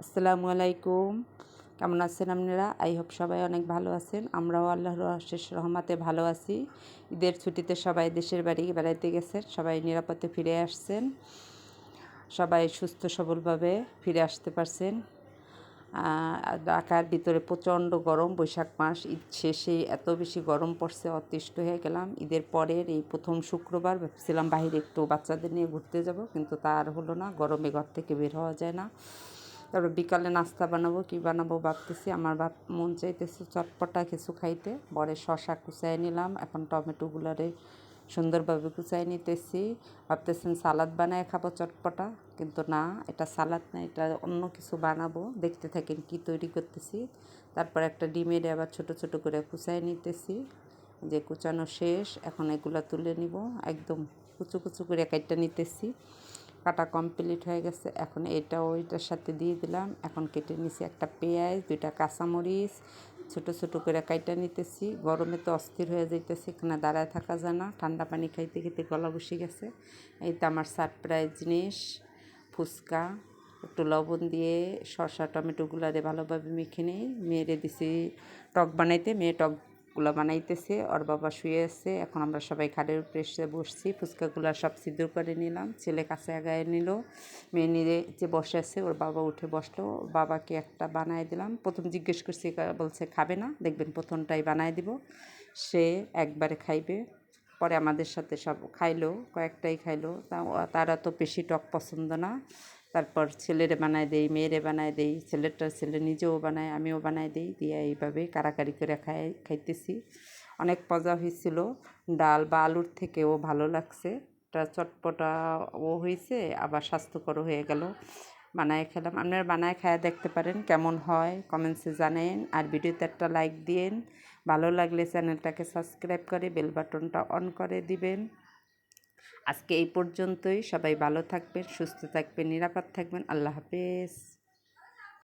আসসালামু আলাইকুম। কেমন আছেন আপনারা? আই হোপ সবাই অনেক ভালো আছেন। আমরাও আল্লাহর শেষ রহমাতে ভালো আছি। ঈদের ছুটিতে সবাই দেশের বাড়ি বেড়াইতে গেছেন, সবাই নিরাপদে ফিরে আসছেন। সবাই সুস্থ সবলভাবে ফিরে আসতে পারছেন। ঢাকার ভিতরে প্রচণ্ড গরম, বৈশাখ মাস ঈদ শেষে এত বেশি গরম পড়ছে, অতিষ্ঠ হয়ে গেলাম। ঈদের পরের এই প্রথম শুক্রবার ভাবছিলাম বাহিরে একটু বাচ্চাদের নিয়ে ঘুরতে যাব, কিন্তু তা আর হলো না। গরমে ঘর থেকে বের হওয়া যায় না। তারপর বিকালে নাস্তা বানাবো কি বানাবো ভাবতেছি। আমার বাপ মন চাইতেছে চটপটা কিছু খাইতে। পরে শশা কুচাই নিলাম। এখন টমেটোগুলারে সুন্দরভাবে কুচাই নিতেছি। ভাবতেছেন সালাদ বানায় খাব চটপটা। কিন্তু না, এটা সালাদ না, এটা অন্য কিছু বানাবো। দেখতে থাকেন কি তৈরি করতেছি। তারপর একটা ডিমের আবার ছোট ছোট করে কুচাই নিতেছি। যে কুচানো শেষ, এখন এগুলো তুলে নিব। একদম কুচু কুচু করে কাইটটা নিতেছি। কাটা কমপ্লিট হয়ে গেছে। এখন এটা ওইটার সাথে দিয়ে দিলাম। এখন কেটে নিছি একটা পেঁয়াজ, দুইটা কাঁচামরিচ, ছোট ছোট করে কাইটা নিতেছি। গরমে তো অস্থির হয়ে যাইতেছে, এখানে দাঁড়ায় থাকা যায় না। ঠান্ডা পানি খাইতে খেতে গলা বসে গেছে। এই তো আমার সারপ্রাইজ জিনিস, ফুচকা। একটু লবণ দিয়ে শসা দিয়ে ভালোভাবে মেখে নিই। মেরে দিছি টক বানাইতে, মেয়ে টক গুলো বানাইতেছে, ওর বাবা শুয়ে আছে। এখন আমরা সবাই খাটের উপরে এসে বসছি। ফুচকাগুলো সব সিদ্ধ করে নিলাম। ছেলে কাছে আগায় নিল। মেয়ে নিয়ে যে বসে আছে, ওর বাবা উঠে বসল। বাবাকে একটা বানাই দিলাম। প্রথম জিজ্ঞেস করছি বলছে, খাবে না? দেখবেন, প্রথমটাই বানায় দিব। সে একবারে খাইবে। পরে আমাদের সাথে সব খাইলো, কয়েকটাই খাইলো। তা তারা তো বেশি টক পছন্দ না। তারপর ছেলেরে বানায় দেই, মেয়েরে বানায় দেই ছেলেটা ছেলে নিজেও বানায়, আমিও বানাই দিই, দিয়ে এইভাবে কারাকারি করে খাই, খাইতেছি। অনেক মজা হয়েছিল। ডাল বা আলুর থেকেও ভালো লাগছে। এটা চটপটা ও হয়েছে, আবার স্বাস্থ্যকর হয়ে গেল। বানায় খেলাম। আপনারা বানায় খায়া দেখতে পারেন কেমন হয়, কমেন্টসে জানেন আর ভিডিওতে একটা লাইক দিন ভালো লাগলে চ্যানেলটাকে সাবস্ক্রাইব করে বেল বাটনটা অন করে দিবেন। আজকে এই পর্যন্তই। সবাই ভালো থাকবেন সুস্থ থাকবেন নিরাপদ থাকবেন। আল্লাহ হাফেজ।